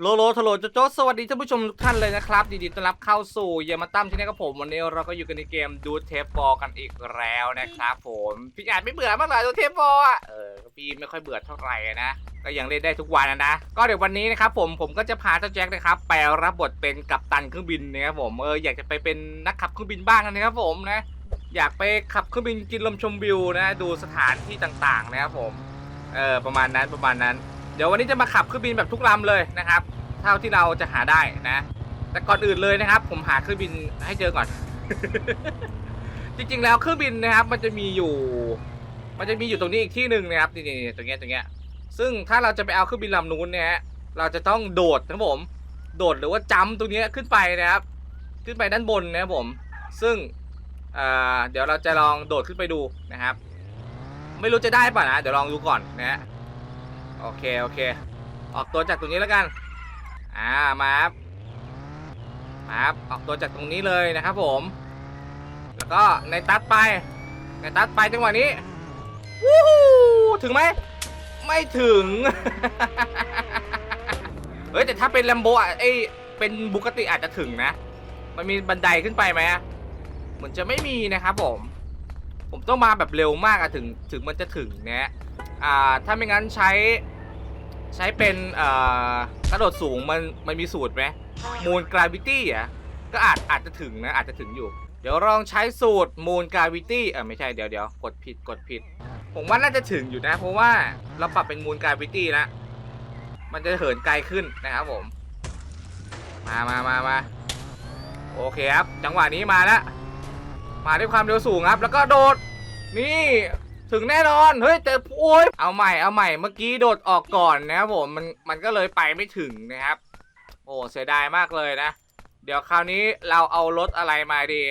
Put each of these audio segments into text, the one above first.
โลโลทโลโจโจสวัสดีท่านผู้ชมทุกท่านเลยนะครับดีต้อนรับเข้าสู่เยามาตั้มที่นี่กับผมวันนี้เราก็อยู่กันในเกมดูเทปบอลกันอีกแล้วนะครับผมพี่อาจไม่เบื่อบ้างเหรอดูเทปบอลเออพี่ไม่ค่อยเบื่อเท่าไหร่นะก็ยังเล่นได้ทุกวันนะนะก็เดี๋ยววันนี้นะครับผมผมก็จะพาเจ้าแจ็คนะครับไปรับบทเป็นกัปตันเครื่องบินนะครับผมเอออยากจะไปเป็นนักขับเครื่องบินบ้างนะครับผมนะอยากไปขับเครื่องบินกินลมชมวิวนะดูสถานที่ต่างๆนะครับผมเออประมาณนั้นประมาณนั้น เดี๋ยววันนี้จะมาขับเครื่องบินแบบทุกลำเลยนะครับ เท่าที่เราจะหาได้นะ แต่ก่อนอื่นเลยนะครับ ผมหาเครื่องบินให้เจอก่อน จริงๆแล้วเครื่องบินนะครับ มันจะมีอยู่ มันจะมีอยู่ตรงนี้อีกที่หนึ่งนะครับนี่ตรงเนี้ยตรงเนี้ย ซึ่งถ้าเราจะไปเอาเครื่องบินลำนู้นเนี่ยฮะเราจะต้องโดดนะครับผม โดดหรือว่าจัมป์ตรงเนี้ยขึ้นไปนะครับ ขึ้นไปด้านบนนะครับผม ซึ่งเอ่อเดี๋ยวเราจะลองโดดขึ้นไปดูนะครับ ไม่รู้จะได้ป่ะนะ เดี๋ยวลองดูก่อนนะฮะ โอเค โอเค ออกตัวจากตรงนี้แล้วกัน อ่า มาครับมาครับออกตัวจากตรงนี้เลยนะครับผม แล้วก็ในตัดไป ในตัดไปจังหวะนี้ วู้ฮู้ถึงไหม ไม่ถึง เฮ้ย แต่ถ้าเป็นแลมโบอะเอ้ยเป็นบุกติอาจจะถึงนะ มันมีบันไดขึ้นไปไหมเหมือนจะไม่มีนะครับผม ผมต้องมาแบบเร็วมากอะถึง ถึงมันจะถึงนะ อ่าถ้าไม่งั้นใช้ใช้เป็นอ่อกระโดดสูงมันมันมีสูตรไหมมูลกราวิตี้อะก็อาจอาจจะถึงนะอาจจะถึงอยู่ เดี๋ยวลองใช้สูตรมูลกราวิตี้เออไม่ใช่เดี๋ยวเดี๋ยวกดผิดกดผิด ผมว่าน่าจะถึงอยู่นะ เพราะว่าเราปรับเป็นมูลกราวิตี้แล้วมันจะเหินไกลขึ้นนะครับผม มามามามาโอเคครับ จังหวะนี้มาแล้ว มาด้วยความเร็วสูงครับ แล้วก็โดด นี่ ถึงแน่นอนเฮ้ยแต่โอ้ยเอาใหม่เอาใหม่เมื่อกี้โดดออกก่อนนะครับผมมันมันก็เลยไปไม่ถึงนะครับ โอ้เสียดายมากเลยนะ เดี๋ยวคราวนี้เราเอารถอะไรมาดี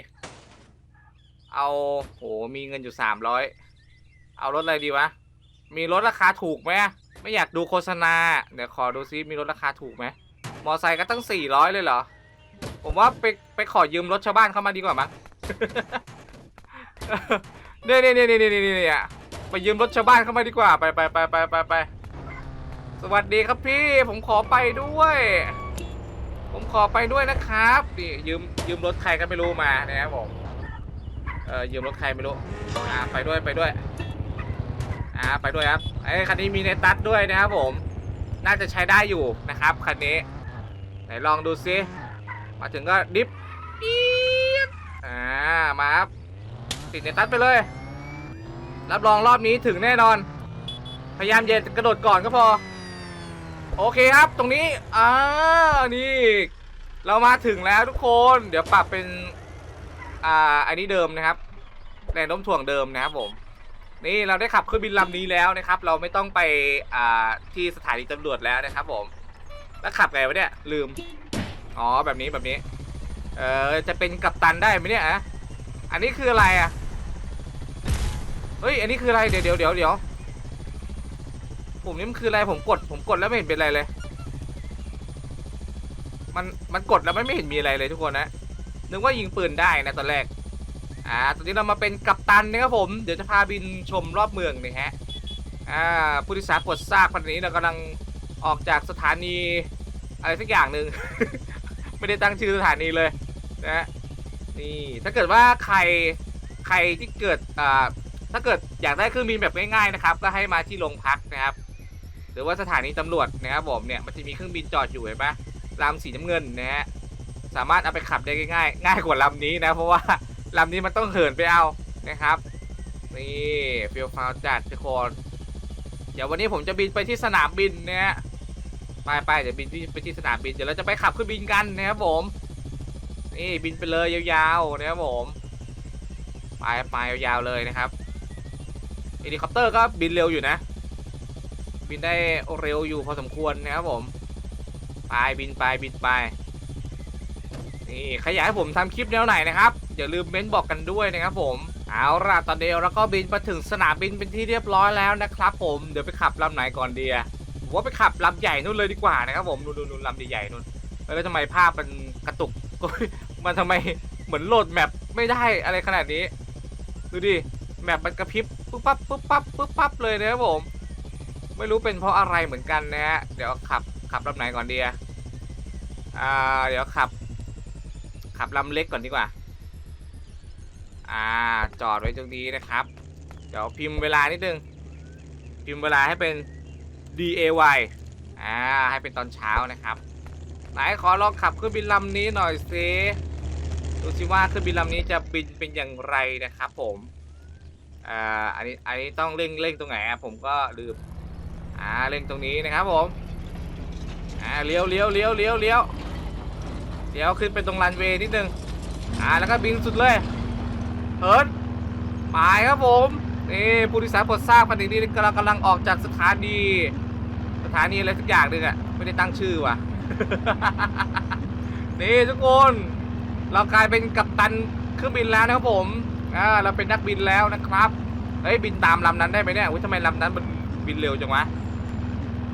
เอาโหมีเงินอยู่300เอารถอะไรดีวะมีรถราคาถูกไหมไม่อยากดูโฆษณาเดี๋ยวขอดูซิมีรถราคาถูกไหมมอไซค์ก็ตั้ง400เลยเหรอผมว่าไปไปขอยืมรถชาวบ้านเข้ามาดีกว่ามั้ง เนี่ยเนี่ยเนี่ยเนี่ยเนี่ยไปยืมรถชาวบ้านเข้ามาดีกว่า ไปไปไปไปไปไปสวัสดีครับพี่ ผมขอไปด้วย ผมขอไปด้วยนะครับนี่ยืมยืมรถใครก็ไม่รู้มานะครับผม เออยืมรถใครไม่รู้ อ่าไปด้วยไปด้วย อ่าไปด้วยครับ ไอ้คันนี้มีในตัดด้วยนะครับผม น่าจะใช้ได้อยู่นะครับคันนี้ ไหนลองดูซิ มาถึงก็ดิฟอ่ามาครับ ติดในตัดไปเลย รับรองรอบนี้ถึงแน่นอน พยายามเย็นกระโดดก่อนก็พอ โอเคครับตรงนี้อ่านี่ เรามาถึงแล้วทุกคน เดี๋ยวปรับเป็นอ่าอันนี้เดิมนะครับแรงโน้มถ่วงเดิมนะครับผมนี่เราได้ขับเครื่องบินลำนี้แล้วนะครับ เราไม่ต้องไปอ่าที่สถานีตำรวจแล้วนะครับ ผมแล้วขับไงวะเนี่ยลืมอ๋อแบบนี้แบบนี้ เออจะเป็นกัปตันได้ไหมเนี่ยอะอันนี้คืออะไรอะ ฮ้ย อันนี้คืออะไร เดี๋ยวเดี๋ยวเดี๋ยวเดี๋ยวผมนี่มันคืออะไร ผมกด ผมกดแล้วไม่เห็นเป็นอะไรเลย มัน มันกดแล้วไม่ไม่เห็นมีอะไรเลยทุกคนนะ นึกว่ายิงปืนได้นะตอนแรก อ่า ตอนนี้เรามาเป็นกัปตันนะครับผม เดี๋ยวจะพาบินชมรอบเมืองนี่ฮะ อ่า ผู้โดยสารปวดซากวันนี้เรากำลังออกจากสถานีอะไรสักอย่างหนึ่ง ไม่ได้ตั้งชื่อสถานีเลยนะฮะนี่ ถ้าเกิดว่าใครใครที่เกิดอ่า ถ้าเกิดอยากได้เครื่องบินแบบง่ายๆนะครับ ก็ให้มาที่โรงพักนะครับ หรือว่าสถานีตำรวจนะครับผมเนี่ยมันจะมีเครื่องบินจอดอยู่เห็นปะลำสีน้ำเงินนะฮะสามารถเอาไปขับได้ง่ายๆง่ายกว่าลำนี้นะ เพราะว่าลำนี้มันต้องเหินไปเอานะครับนี่ฟิลฟาวจัดทุกคนเดี๋ยววันนี้ผมจะบินไปที่สนามบินนะฮะไปไปเดี๋ยวบินที่ไปที่สนามบินเดี๋ยวเราจะไปขับเครื่องบินกันนะครับผมนี่บินไปเลยยาวๆนะครับผมไปไปยาวๆเลยนะครับ เฮลิคอปเตอร์ก็บินเร็วอยู่นะ บินได้เร็วอยู่พอสมควรนะครับผมไปบินไปบินไปนี่ใครอยากให้ผมทำคลิปแนวไหนนะครับอย่าลืมเม้นบอกกันด้วยนะครับผมเอาล่ะตอนนี้เราก็บินมาถึงสนามบินเป็นที่เรียบร้อยแล้วนะครับ ผมเดี๋ยวไปขับลำไหนก่อนดีอะผมว่าไปขับลำใหญ่นู่นเลยดีกว่านะครับผมนู่นนู่นลำใหญ่ๆนู่นแล้วทำไมภาพมันกระตุกมันทำไมเหมือนโหลดแมปไม่ได้อะไรขนาดนี้ดูดิแมปมันกระพริบ ปุ๊บปั๊บปุ๊บปั๊บปุ๊บปั๊บเลยนะครับผม ไม่รู้เป็นเพราะอะไรเหมือนกันนะฮะเดี๋ยวขับขับลำไหนก่อนดีอะอ่าเดี๋ยวขับ ขับลำเล็กก่อนดีกว่า อ่าจอดไว้ตรงนี้นะครับ เดี๋ยวพิมพ์เวลานิดนึง พิมพ์เวลาให้เป็น DAY อ่าให้เป็นตอนเช้านะครับไหนขอลองขับเครื่องบินลำนี้หน่อยสิดูสิว่าเครื่องบินลำนี้จะบินเป็นอย่างไรนะครับผม อ่าอันนี้อันนี้ต้องเร่งเร่งตรงไหนผมก็ลืมอ่าเร่งตรงนี้นะครับผมอ่าเลี้ยวเลี้ยวเลี้ยวเลี้ยวเลี้ยวเดี๋ยวขึ้นไปตรงรันเวย์นิดนึงอ่าแล้วก็บินสุดเลยเฮิร์นไปครับผมนี่ผู้โดยสารปรดทราบขณะนี้กำลังกำลังออกจากสถานีสถานีอะไรสักอย่างหนึ่งอะไม่ได้ตั้งชื่อว่ะนี่ทุกคน เรากลายเป็นกัปตันเครื่องบินแล้วนะครับผม อ่าเราเป็นนักบินแล้วนะครับเฮ้ยบินตามลำนั้นได้ไหมเนี่ยอุ้ยทำไมลำนั้นมันบินเร็วจังวะ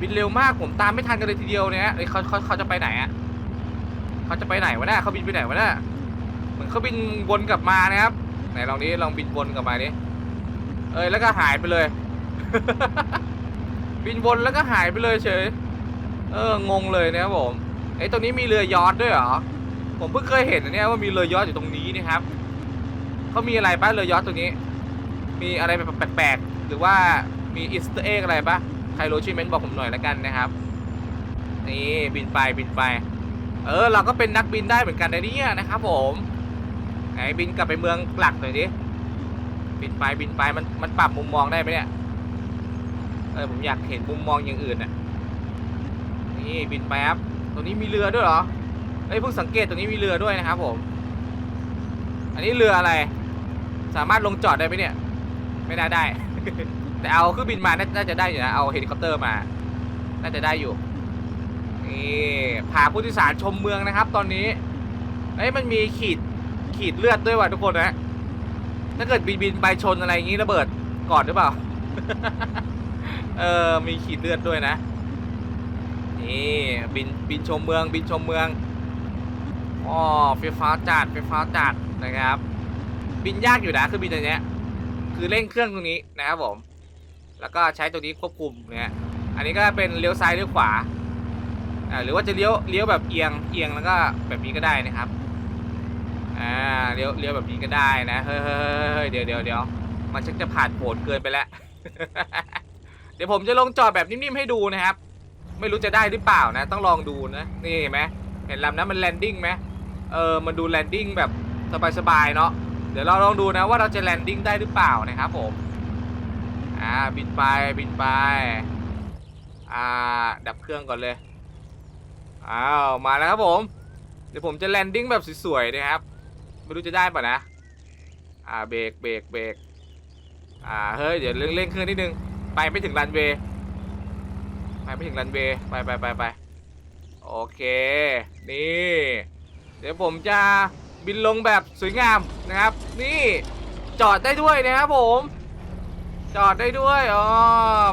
บินเร็วมากผมตามไม่ทันกันเลยทีเดียวเนี่ยเอ้ยเขาเขาเขาจะไปไหนอะเขาจะไปไหนวะเนี่ยเขาบินไปไหนวะเนี่ยเหมือนเขาบินวนกลับมานะครับไหนลองนี้ลองบินวนกลับมาดิเอ้ยแล้วก็หายไปเลย บินวนแล้วก็หายไปเลยเฉยเอองงเลยนะครับผมไอ้ยตรงนี้มีเรือยอชต์ด้วยเหรอผมเพิ่งเคยเห็นนะเนี่ยว่ามีเรือยอชต์อยู่ตรงนี้นี่ครับ เขามีอะไรบ้างเรือยอชต์ตรงนี้ มีอะไรแบบแปลกๆหรือว่ามีอิสต์เอ็กอะไรปะใครรู้ช่วยเมนต์บอกผมหน่อยแล้วกันนะครับ นี่บินไปบินไป เออ เราก็เป็นนักบินได้เหมือนกันนะเนี่ยนะครับผมไหนบินกลับไปเมืองหลักหน่อยดิบินไปบินไปมันมันปรับมุมมองได้ไหมเนี่ยเออผมอยากเห็นมุมมองอย่างอื่นน่ะนี่บินไปครับตรงนี้มีเรือด้วยเหรอเฮ้ยเพิ่งสังเกตตรงนี้มีเรือด้วยนะครับผม อันนี้เรืออะไร สามารถลงจอดได้ไหมเนี่ย ไม่ได้ได้ แต่เอาเครื่องบินมาน่าน่าจะได้อยู่นะเอาเฮลิคอปเตอร์มา น่าจะได้อยู่นี่พาผู้โดยสารชมเมืองนะครับ ตอนนี้เอ้ยมันมีขีดขีดเลือดด้วยว่ะทุกคนนะถ้าเกิดบินบินไปชนอะไรอย่างนี้ระเบิดก่อนหรือเปล่า เออมีขีดเลือดด้วยนะนี่บินบินชมเมือง บินชมเมืองอ๋อไฟฟ้าจัดไฟฟ้าจัดนะครับ บินยากอยู่นะคือบินตัวเนี้ย คือเร่งเครื่องตรงนี้นะครับผม แล้วก็ใช้ตัวนี้ควบคุมเนี่ยอันนี้ก็เป็นเลี้ยวซ้ายเลี้ยวขวาอ่าหรือว่าจะเลี้ยวเลี้ยวแบบเอียงเอียงแล้วก็แบบนี้ก็ได้นะครับอ่าเลี้ยวเลี้ยวแบบนี้ก็ได้นะเฮ้ยเฮ้ยเฮ้ยเฮ้ยเดี๋ยวเดี๋ยวเดี๋ยวมันชักจะผ่านโผนเกินไปแล้ว เดี๋ยวผมจะลงจอดแบบนิ่มๆให้ดูนะครับ ไม่รู้จะได้หรือเปล่านะ ต้องลองดูนะนี่เห็นไหมเห็นลำนั้นมันแลนดิ้งไหมเออมันดูแลนดิ้งแบบสบายๆเนาะ เดี๋ยวเราลองดูนะว่าเราจะแลนดิ้งได้หรือเปล่านะครับผม อ่าบินไปบินไป อ่าดับเครื่องก่อนเลย อ้าวมาแล้วครับผม เดี๋ยวผมจะแลนดิ้งแบบสวยๆนะครับ ไม่รู้จะได้ป่ะนะ อ่าเบรกเบรกเบรกอ่าเฮ้ยเดี๋ยวเร่งเร่งเครื่องนิดนึง ไปไม่ถึงรันเวย์ ไปไม่ถึงรันเวย์ไปไปไปไปโอเค นี่ เดี๋ยวผมจะ บินลงแบบสวยงามนะครับ นี่จอดได้ด้วยนะครับผม จอดได้ด้วยอ๋อ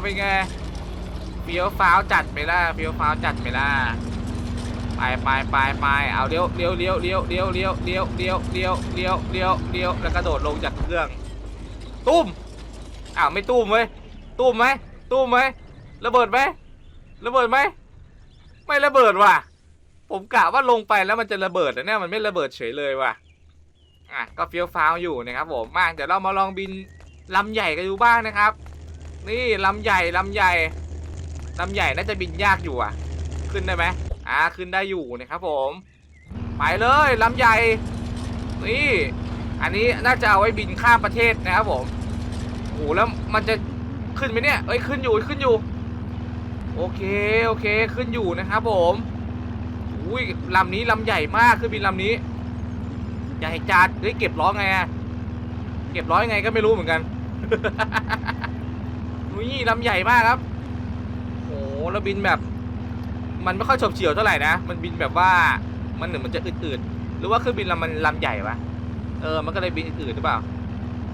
เป็นไงเฟี้ยวฟ้าวจัดไปล่ะเฟี้ยวฟ้าวจัดไปล่ะไปไปไปไปเอาเลี้ยวเลี้ยวเลี้ยวเลี้ยวเลี้ยวเลี้ยวเลี้ยวเลี้ยวเลี้ยวเลี้ยวเลี้ยวเลี้ยวแล้วกระโดดลงจากเครื่อง ตุ้มอ้าวไม่ตุ้มเว้ยตุ้มไหมตุ้มไหมระเบิดไหมระเบิดไหมไม่ระเบิดว่ะ ผมกะว่าลงไปแล้วมันจะระเบิดแต่เนี่ยมันไม่ระเบิดเฉยเลยว่ะอะก็เฟี้ยวฟ้าวอยู่นะครับผมมาเดี๋ยวเรามาลองบินลำใหญ่กันดูบ้างนะครับ นี่ลำใหญ่ลำใหญ่ลำใหญ่น่าจะบินยากอยู่อะ ขึ้นได้ไหมอ่าขึ้นได้อยู่นะครับผมไปเลยลำใหญ่นี่ อันนี้น่าจะเอาไว้บินข้ามประเทศนะครับผมโอ้แล้วมันจะขึ้นไหมเนี่ยเอ้ยขึ้นอยู่ขึ้นอยู่ โอเคโอเคขึ้นอยู่นะครับผม อุ้ยลำนี้ลำใหญ่มากขึ้นบินลำนี้ ใหญ่จัดเฮ้ยเก็บล้อไงอะเก็บล้อยังไงก็ไม่รู้เหมือนกันนี่ลำใหญ่มากครับโอ้แล้วบินแบบ มันไม่ค่อยฉบเฉี่ยวเท่าไหร่นะ มันบินแบบว่ามันเหมือนมันจะอืดๆหรือว่าเครื่องบินลำมันลำใหญ่ปะเออ มันก็เลยบินอืดๆหรือเปล่า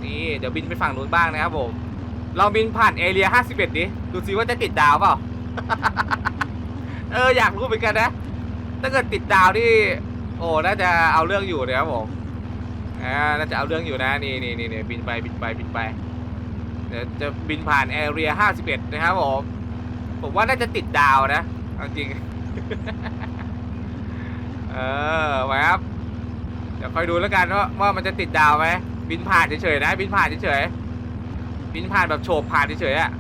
นี่เดี๋ยวบินไปฝั่งนู้นบ้างนะครับผมลองบินผ่านเอเรีย51ดิ ดูซิว่าจะติดดาวเปล่า เออ อยากรู้เหมือนกันนะ ถ้าเกิดติดดาวที่โอ้น่าจะเอาเรื่องอยู่นะครับผมอ่าน่าจะเอาเรื่องอยู่นะนี่นี่นี่นี่บินไปบินไปบินไปเดี๋ยวจะบินผ่านเอเรีย51นะครับผมผมว่าน่าจะติดดาวนะเอาจริง เออไว้ครับเดี๋ยวคอยดูแล้วกันว่าว่ามันจะติดดาวไหมบินผ่านเฉยๆนะ บินผ่านเฉยๆบินผ่านแบบโฉบผ่านเฉยๆอะ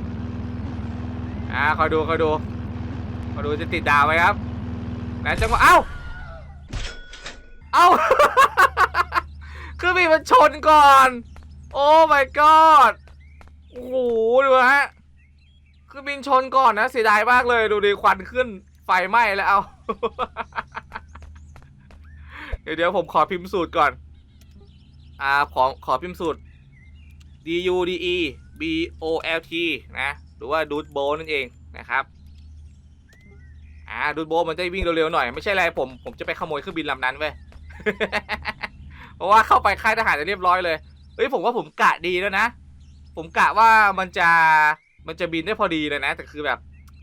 อ่าคอยดูคอยดูคอยดูจะติดดาวไหมครับ แล้วจังหวะเอ้า เอ้า คือมีมันชนก่อน โอ้ my god โอ้โหดูฮะ คือบินชนก่อนนะเสียดายมากเลยดูดิควันขึ้นไฟไหม้แล้วเอาเดี๋ยวเดี๋ยวผมขอพิมพ์สูตรก่อน อ่า ขอ ขอพิมพ์สูตร D U D E B O L T นะ หรือว่าดูดโบนั่นเองนะครับ อ่าดูดโบมันจะวิ่งเร็วๆหน่อยไม่ใช่อะไรผมผมจะไปขโมยเครื่องบินลำนั้นเว้ย เพราะว่าเข้าไปค่ายทหารจะเรียบร้อยเลยเฮ้ยผมว่าผมกะดีแล้วนะ ผมกะว่ามันจะมันจะบินได้พอดีเลยนะ แต่คือแบบ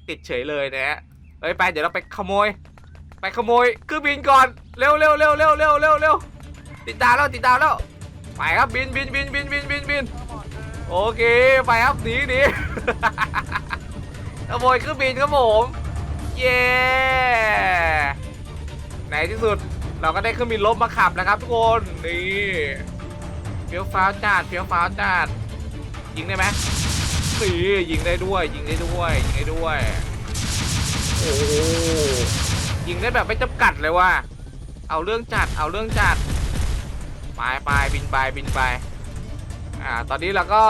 ติดเฉยเลยนะฮะเฮ้ยไปเดี๋ยวเราไปขโมย ไปขโมยเครื่องบินก่อนเร็วเร็วเร็วเร็วเร็วเร็วเร็วติดดาวแล้วติดดาวแล้วไปครับบินบินบินบินบินบินบินโอเคไปครับหนีหนีขโมยเครื่องบินครับผม เย้ในที่สุดเราก็ได้เครื่องบินลบมาขับแล้วครับทุกคนนี่เฟี้ยวฟ้าวจัดเฟี้ยวฟ้าวจัดยิงได้ไหมนี่ยิงได้ด้วย ยิงได้ด้วยยิงได้ด้วยโอ้ยิงได้แบบไม่จำกัดเลยว่ะเอาเรื่องจัดเอาเรื่องจัดไปไปบินไปบินไปอ่าตอนนี้เราก็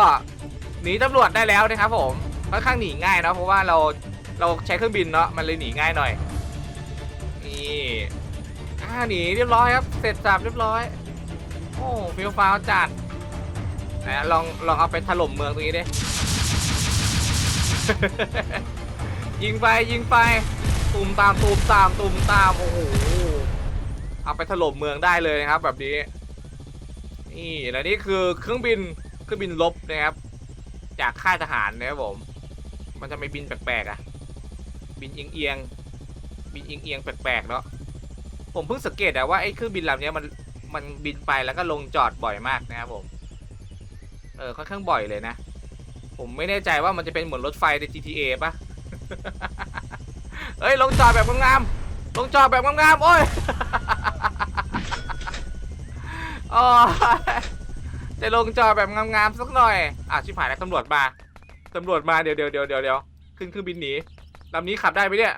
หนีตำรวจได้แล้วนะครับผมค่อนข้างหนีง่ายนะเพราะว่าเรา เราใช้เครื่องบินเนาะมันเลยหนีง่ายหน่อยนี่อ่าหนีเรียบร้อยครับเสร็จสับเรียบร้อย โอ้ฟิลฟ้าวจัดไหนลองลองเอาไปถล่มเมืองตรงนี้ดิยิงไปยิงไปตูมตามตูมตามตูมตามโอ้โหเอาไปถล่มเมืองได้เลยนะครับ แบบนี้นี่และนี่คือเครื่องบินเครื่องบินลบนะครับ จากค่ายทหารนะครับผม มันจะไม่บินแปลกๆอะ บินเอียงเอียงๆบินเอียงเอียงๆแปลกๆเนาะผมเพิ่งสังเกตอะว่าไอ้เครื่องบินลำนี้มันมันบินไปแล้วก็ลงจอดบ่อยมากนะครับผมเออค่อนข้างบ่อยเลยนะ ผมไม่แน่ใจว่ามันจะเป็นเหมือนรถไฟใน GTA ปะเฮ้ยลงจอดแบบงามๆลงจอดแบบงามๆโอ้ยโอ้จะลงจอดแบบงามๆสักหน่อยอะชิบหายแล้วตำรวจมาตำรวจมาเดี๋ยวเดี๋ยวเดี๋ยวเดี๋ยวเดี๋ยวขึ้นเครื่องบินหนี ลำนี้ขับได้ไหมเนี่ย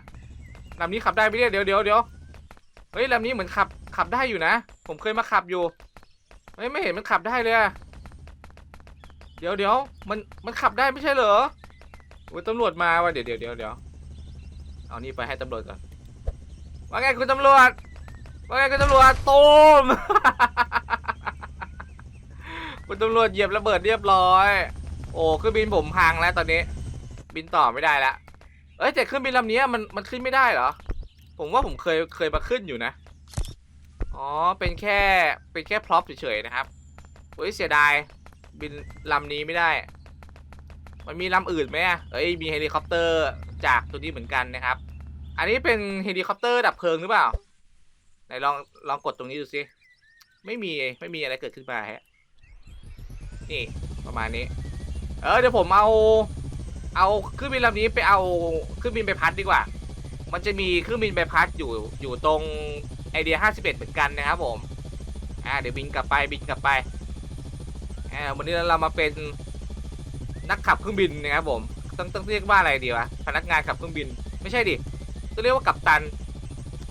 ลำนี้ขับได้ไหมเนี่ยเดี๋ยวเดี๋ยวเดี๋ยวเฮ้ยลำนี้เหมือนขับขับได้อยู่นะ ผมเคยมาขับอยู่เฮ้ยไม่เห็นมันขับได้เลยอะเดี๋ยวเดี๋ยวมันมันขับได้ไม่ใช่เหรอโอ้ยตำรวจมาว่ะเดี๋ยวเดี๋ยวเดี๋ยวเดี๋ยวเอานี่ไปให้ตำรวจก่อนว่าไงคุณตำรวจว่าไงคุณตำรวจตูมคุณตำรวจเหยียบระเบิดเรียบร้อย โอ้เครื่องบินผมพังแล้วตอนนี้ บินต่อไม่ได้แล้ว เอ้ยแต่เครื่องบินลำนี้มันมันขึ้นไม่ได้เหรอ ผมว่าผมเคยเคยมาขึ้นอยู่นะ อ๋อ เป็นแค่เป็นแค่พร็อพเฉยๆนะครับเฮ้ยเสียดายบินลำนี้ไม่ได้ มันมีลำอื่นไหมอะเอ้ยมีเฮลิคอปเตอร์จากตัวนี้เหมือนกันนะครับ อันนี้เป็นเฮลิคอปเตอร์ดับเพลิงหรือเปล่า ไหนลองลองกดตรงนี้ดูสิ ไม่มีไม่มีอะไรเกิดขึ้นมาฮะ นี่ประมาณนี้ เออเดี๋ยวผมเอา เอาเครื่องบินลำนี้ไปเอาเครื่องบินไปพัดดีกว่า มันจะมีเครื่องบินใบพัดอยู่อยู่ตรงไอเดีย51เหมือนกันนะครับผม อ่าเดี๋ยวบินกลับไปบินกลับไป อ่าวันนี้เรามาเป็นนักขับเครื่องบินนะครับผม ต้องต้องเรียกว่าอะไรดีวะ พนักงานขับเครื่องบิน ไม่ใช่ดิ ต้องเรียกว่ากัปตัน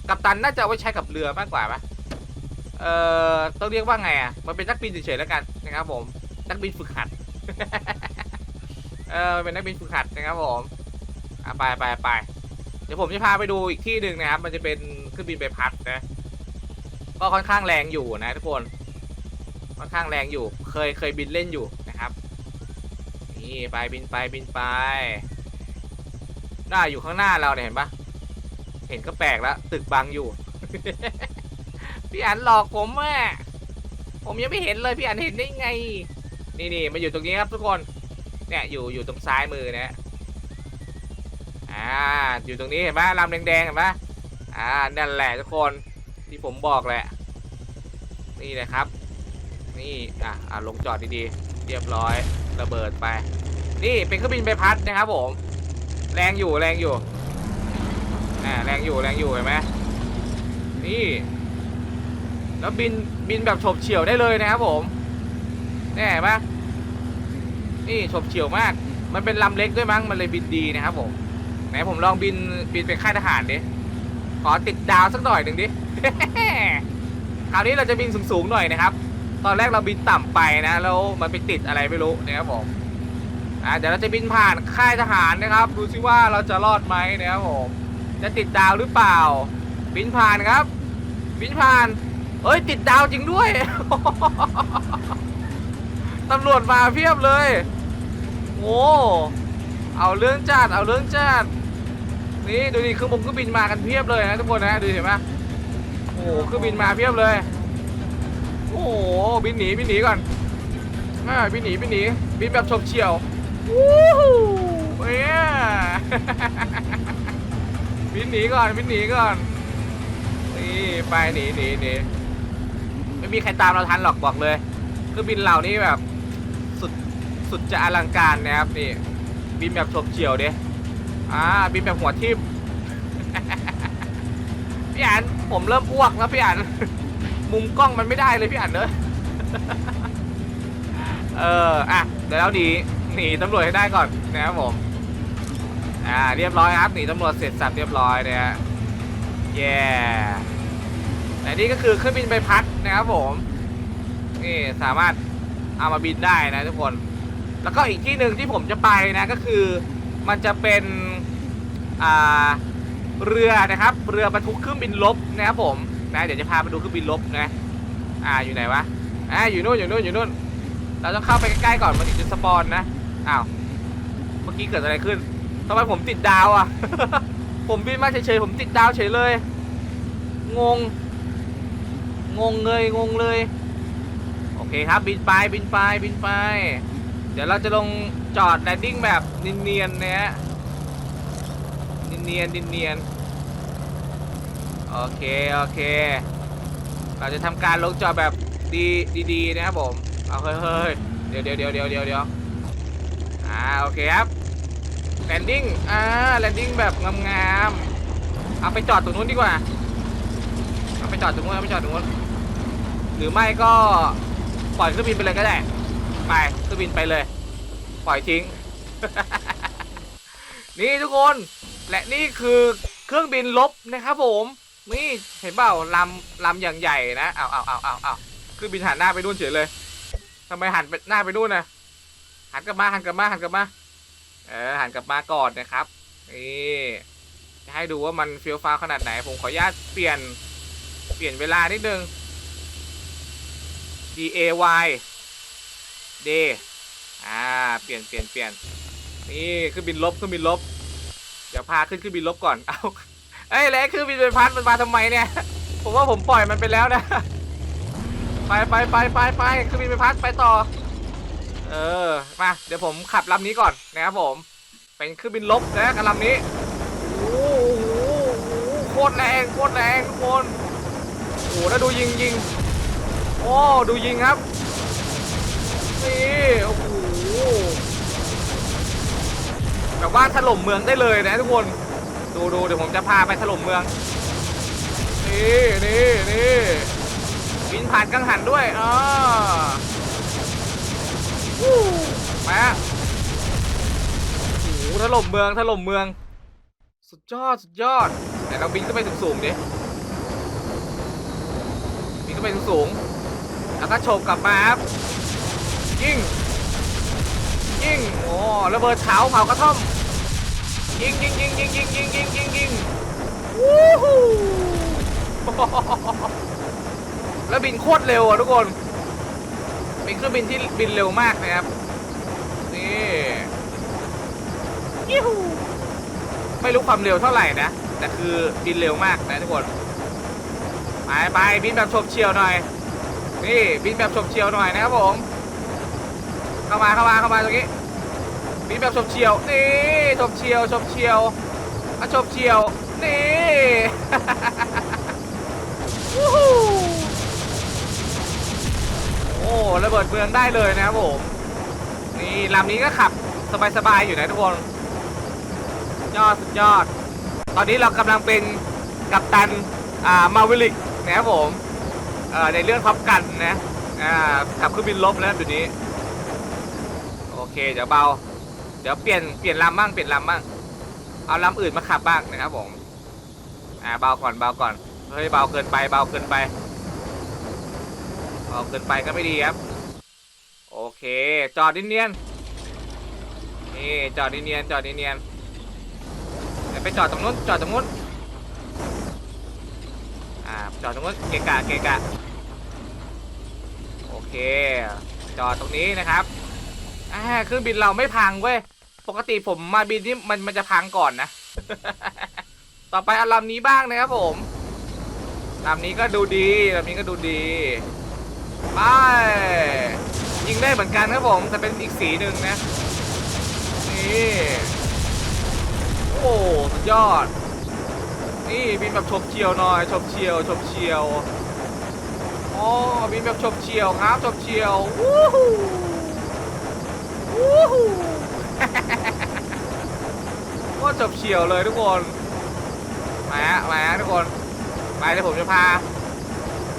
กัปตันน่าจะเอาไว้ใช้กับเรือมากกว่าปะเอ่อ ต้องเรียกว่าไงอะ มันเป็นนักบินเฉยๆแล้วกันนะครับผม นักบินฝึกหัด เออเป็นนักบินฝึกหัดนะครับผมอะไปไปไปเดี๋ยวผมจะพาไปดูอีกที่หนึ่งนะครับ มันจะเป็นเครื่องบินใบพัดนะ ก็ค่อนข้างแรงอยู่นะทุกคน ค่อนข้างแรงอยู่ เคยเคยบินเล่นอยู่นะครับ นี่ไปบินไปบินไป หน้าอยู่ข้างหน้าเราเนี่ยเห็นปะเห็นก็แปลกแล้วตึกบังอยู่ พี่อันหลอกผมอะผมยังไม่เห็นเลยพี่อันเห็นได้ไง นี่นี่มาอยู่ตรงนี้ครับทุกคน เนี่ยอยู่อยู่ตรงซ้ายมือนะอ่าอยู่ตรงนี้เห็นไหมลำแดงๆเห็นไหมอ่านั่นแหละทุกคนที่ผมบอกแหละนี่เลยครับ นี่อะอ่าลงจอดดีๆ เรียบร้อยระเบิดไป นี่เป็นเครื่องบินใบพัดนะครับผม แรงอยู่แรงอยู่อ่าแรงอยู่แรงอยู่เห็นไหมนี่แล้วบินบินแบบฉบเฉี่ยวได้เลยนะครับผมแน่ปะ นี่ฉบเฉียวมาก มันเป็นลำเล็กด้วยมั้ง มันเลยบินดีนะครับผมไหนผมลองบินบินเป็นค่ายทหารดิ ขอติดดาวสักหน่อยหนึ่งดิ คราวนี้เราจะบินสูงๆหน่อยนะครับ ตอนแรกเราบินต่ำไปนะแล้วมันไปติดอะไรไม่รู้นะครับผมอ่าเดี๋ยวเราจะบินผ่านค่ายทหารนะครับ ดูซิว่าเราจะรอดไหมนะครับผม จะติดดาวหรือเปล่า บินผ่านครับ บินผ่าน เอ้ยติดดาวจริงด้วย ตำรวจมาเพียบเลยโอ้เอาเรื่องจัดเอาเรื่องจัดนี่ดูดิเครื่องบงเครื่องบินมากันเพียบเลยนะทุกคนนะดูเห็นไหมโอ้เครื่องบินมาเพียบเลย โอ้บินหนีบินหนีก่อนอ่าบินหนีบินหนีบินแบบฉบเฉี่ยววู้ฮู้เนี่ยบินหนีก่อนบินหนีก่อนนี่ไปหนีหนีหนีไม่มีใครตามเราทันหรอกบอกเลยเครื่องบินเหล่านี้แบบ สุดจะอลังการนะครับนี่บินแบบฉบเฉี่ยวเด้อ่าบินแบบหัวทิ่มพี่อันผมเริ่มอ้วกแล้วพี่อันมุมกล้องมันไม่ได้เลยพี่อันเนอะเอออะเดี๋ยวเราหนีหนีตำรวจให้ได้ก่อนนะครับผมอ่าเรียบร้อยครับหนีตำรวจเสร็จสับเรียบร้อยนะฮะแย่แต่นี่ก็คือเครื่องบินใบพัดนะครับผมนี่สามารถเอามาบินได้นะทุกคน แล้วก็อีกที่หนึ่งที่ผมจะไปนะก็คือมันจะเป็นเรือนะครับ เรือบรรทุกเครื่องบินลบนะครับผมนะเดี๋ยวจะพาไปดูเครื่องบินลบนะอ่าอยู่ไหนวะอ่าอยู่นู่นอยู่นู่นอยู่นู่น เราต้องเข้าไปใกล้ๆก่อนมันถึงจะสปอนนะอ้าวเมื่อกี้เกิดอะไรขึ้นทำไมผมติดดาวอะ ผมบินมาเฉยๆผมติดดาวเฉยเลย งง งงเลยงงเลย โอเคครับบินไปบินไปบินไป เดี๋ยวเราจะลงจอดแลนดิ้งแบบเนียนๆนะฮะเนียนๆเนียนๆโอเค โอเค เราจะทำการลงจอดแบบดีดีๆนะครับผม เอาเฮ้ยเดี๋ยวเดี๋ยวเดี๋ยวเดี๋ยวเดี๋ยวเดี๋ยวอ่า โอเคครับแลนดิ้งอ่าแลนดิ้งแบบงามๆเอาไปจอดตรงนู้นดีกว่าเอาไปจอดตรงนู้นเอาไปจอดตรงนู้นหรือไม่ก็ปล่อยเครื่องบินไปเลยก็ได้ ไปเครื่องบินไปเลย ปล่อยทิ้ง นี่ทุกคน และนี่คือเครื่องบินลบนะครับผม นี่เห็นเปล่าลำลำอย่างใหญ่นะเอาเอาเอาเอาเอาเครื่องบินหันหน้าไปนู่นเฉยเลยทำไมหันไปหน้าไปนู่นนะหันกลับมาหันกลับมาหันกลับมาเออหันกลับมาก่อนนะครับนี่จะให้ดูว่ามันเฟี้ยวฟ้าขนาดไหน ผมขออนุญาตเปลี่ยนเปลี่ยนเวลานิดนึง D A Y D อ่าเปลี่ยนเปลี่ยนเปลี่ยนนี่เครื่องบินลบเครื่องบินลบ เดี๋ยวพาขึ้นเครื่องบินลบก่อนเอาเอ้ยแล้วเครื่องบินใบพัดมันมาทำไมเนี่ยผมว่าผมปล่อยมันไปแล้วนะไปไปไปไปไปเครื่องบินใบพัดไปต่อ เออมาเดี๋ยวผมขับลำนี้ก่อนนะครับผม เป็นเครื่องบินลบนะกับลำนี้โอ้โหโคตรแรงโคตรแรงทุกคนโอ้โหแล้วดูยิงยิงโอ้ดูยิงครับ นี่โอ้โหแบบว่าถล่มเมืองได้เลยนะทุกคน ดูดูเดี๋ยวผมจะพาไปถล่มเมือง นี่นี่นี่บินผ่านกังหันด้วยอ่ามาโอ้โหถล่มเมืองถล่มเมือง สุดยอดสุดยอดแต่เราบินขึ้นไปสูงๆดิบินขึ้นไปสูงๆแล้วก็โฉบกลับมาครับ ยิงยิงโอ้ระเบิดเผาเผากระท่อมยิงยิงยิงยิงยิงยิงยิงยิงยิงวู้ฮู้แล้วบินโคตรเร็วอะทุกคนเป็นเครื่องบินที่บินเร็วมากนะครับนี่ยิฮูไม่รู้ความเร็วเท่าไหร่นะแต่คือบินเร็วมากนะทุกคนไปไปบินแบบโฉบเฉียวหน่อยนี่บินแบบโฉบเฉียวหน่อยนะครับผม เข้ามาเข้ามาเข้ามาตรงนี้บินแบบชมเฉียวนี่ชมเฉียวชมเฉียวอะชมเฉียวนี่โอ้ระเบิดเมืองได้เลยนะครับผมนี่ลำนี้ก็ขับสบายๆอยู่นะทุกคนยอดสุดยอด ตอนนี้เรากำลังเป็นกัปตันอ่ามาวิลิกนะครับผมในเรื่องท็อปกันนะขับเครื่องบินลบแล้วเดี๋ยวนี้ เคเดี๋ยวเบา เดี๋ยวเปลี่ยนเปลี่ยนลำบ้างเปลี่ยนลำบ้างเอาลำอื่นมาขับบ้างนะครับผมอ่าเบาก่อนเบาก่อนเฮ้ยเบาเกินไปเบาเกินไปเบาเกินไปก็ไม่ดีครับ โอเค จอดเนียนๆนี่จอดเนียนๆจอดเนียนๆเดี๋ยวไปจอดตรงนู้นจอดตรงนู้นอ่าจอดตรงนู้นเกะกะเกะกะโอเค จอดตรงนี้นะครับ อ่าเครื่องบินเราไม่พังเว้ย ปกติผมมาบินที่มันมันจะพังก่อนนะ ต่อไปเอาลำนี้บ้างนะครับผมลำนี้ก็ดูดีลำนี้ก็ดูดี ไป ยิงได้เหมือนกันครับผม แต่เป็นอีกสีหนึ่งนะ นี่ โอ้สุดยอด นี่บินแบบชมเชียวหน่อยชมเชียวชมเชียวอ๋อบินแบบชมเชียวครับชมเชียว วู้ฮู้ ก็จบเฉียวเลยทุกคน มาฮะมาฮะทุกคนไปเดี๋ยวผมจะพา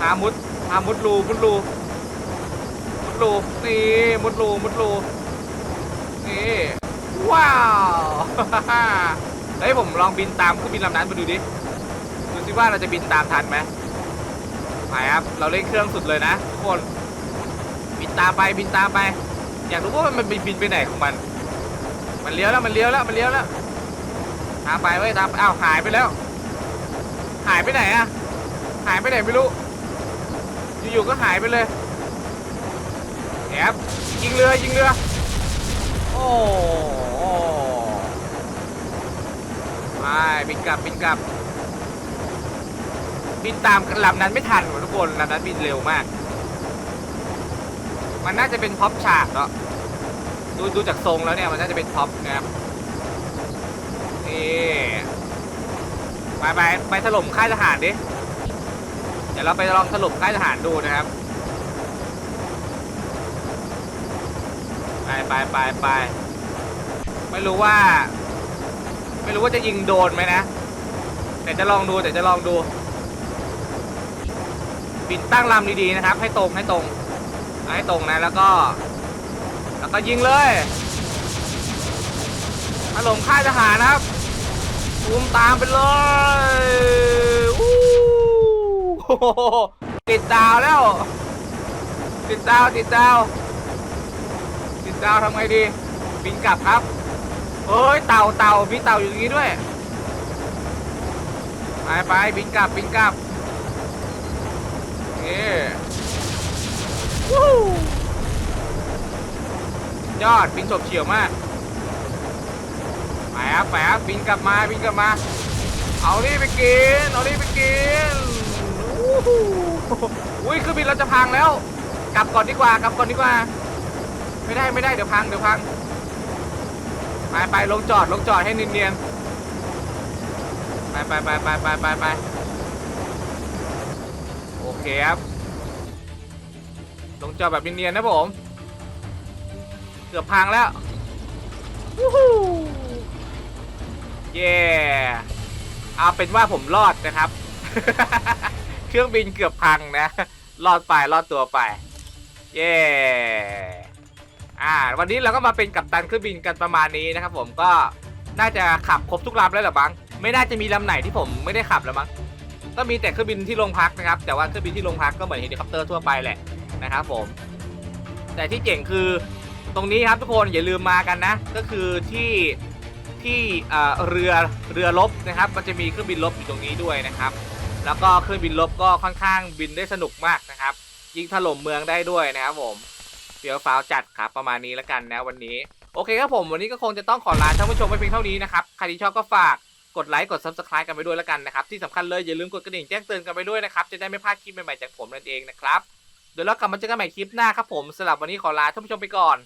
พามุด พามุดรูมุดรูมุดรูนี่มุดรูมุดรูนี่ว้าวเฮ้ยผมลองบินตามเครื่องบินลำนั้นไปดูดิดูสิว่าเราจะบินตามทันไหมไปครับ เราเล่นเครื่องสุดเลยนะทุกคน บินตามไปบินตามไป อยากรู้ว่ามันบินไปไหนของมัน มันเลี้ยวแล้วมันเลี้ยวแล้วมันเลี้ยวแล้วตามไปเว้ยตามอ้าวหายไปแล้ว หายไปไหนอะหายไปไหนไม่รู้ อยู่ๆก็หายไปเลยแอบยิงเรือยิงเรือ โอ้ไปบินกลับบินกลับบินตามลำนั้นไม่ทันว่ะทุกคนลำนั้นบินเร็วมาก มันน่าจะเป็นพ็อปฉากเนาะดูดูจากทรงแล้วเนี่ยมันน่าจะเป็นท็อปนะครับนี่ไปไปไปถล่มค่ายทหารดิเดี๋ยวเราไปลองถล่มค่ายทหารดูนะครับไปไปไปไปไม่รู้ว่า ไม่รู้ว่าจะยิงโดนไหมนะแต่จะลองดูแต่จะลองดูบินตั้งลำดีๆนะครับ ให้ตรงให้ตรง ให้ตรงนะแล้วก็ แล้วก็ยิงเลยถล่มค่ายทหารนะครับตูมตามไปเลยอู้โอ้โหติดดาวแล้ว ติดดาวติดดาว ติดดาวทำไงดี บินกลับครับเฮ้ยเต่าเต่ามีเต่าอยู่ตรงนี้ด้วย ไปไปบินกลับบินกลับนี่ ยอดบินฉบเฉียวมากไปครับไปครับบินกลับมาบินกลับมา เอานี่ไปกิน เอานี่ไปกินอู้หูอุ้ยเครื่องบินเราจะพังแล้ว กลับก่อนดีกว่ากลับก่อนดีกว่า ไม่ได้ไม่ได้เดี๋ยวพังเดี๋ยวพังไปไปลงจอดลงจอดให้เนียนๆไปไปไปไปไปไปไปโอเคครับ ลงจอดแบบเนียนๆนะผม เกือบพังแล้ววู้ฮู้เย่เอาเป็นว่าผมรอดนะครับ เครื่องบินเกือบพังนะ รอดไปรอดตัวไป เย่อ่า วันนี้เราก็มาเป็นกัปตันเครื่องบินกันประมาณนี้นะครับ ผมก็น่าจะขับครบทุกลำแล้วหรือบังไม่น่าจะมีลำไหนที่ผมไม่ได้ขับแล้วมั้งก็มีแต่เครื่องบินที่โรงพักนะครับ แต่ว่าเครื่องบินที่โรงพักก็เหมือนเฮลิคอปเตอร์ทั่วไปแหละ นะครับผม แต่ที่เจ๋งคือตรงนี้ครับทุกคนอย่าลืมมากันนะ ก็คือที่ที่เรือเรือรบนะครับ มันจะมีเครื่องบินรบอยู่ตรงนี้ด้วยนะครับ แล้วก็เครื่องบินรบก็ค่อนข้างบินได้สนุกมากนะครับ ยิงถล่มเมืองได้ด้วยนะครับผมเฟี้ยวฟ้าวจัดครับประมาณนี้แล้วกันนะวันนี้โอเคครับผมวันนี้ก็คงจะต้องขอลาท่านผู้ชมไปเพียงเท่านี้นะครับใครที่ชอบก็ฝากกดไลค์กด subscribe กันไปด้วยแล้วกันนะครับที่สำคัญเลยอย่าลืมกดกระดิ่งแจ้งเตือนกันไปด้วยนะครับจะได้ไม่พลาดคลิปใหม่ๆจากผมนั่นเองนะครับ เดี๋ยวเรากลับมาเจอกันใหม่คลิปหน้าครับผมสำหรับวันนี้ขอลาท่านผู้ชมไปก่อน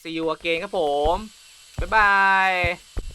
see you again ครับผม บ๊ายบาย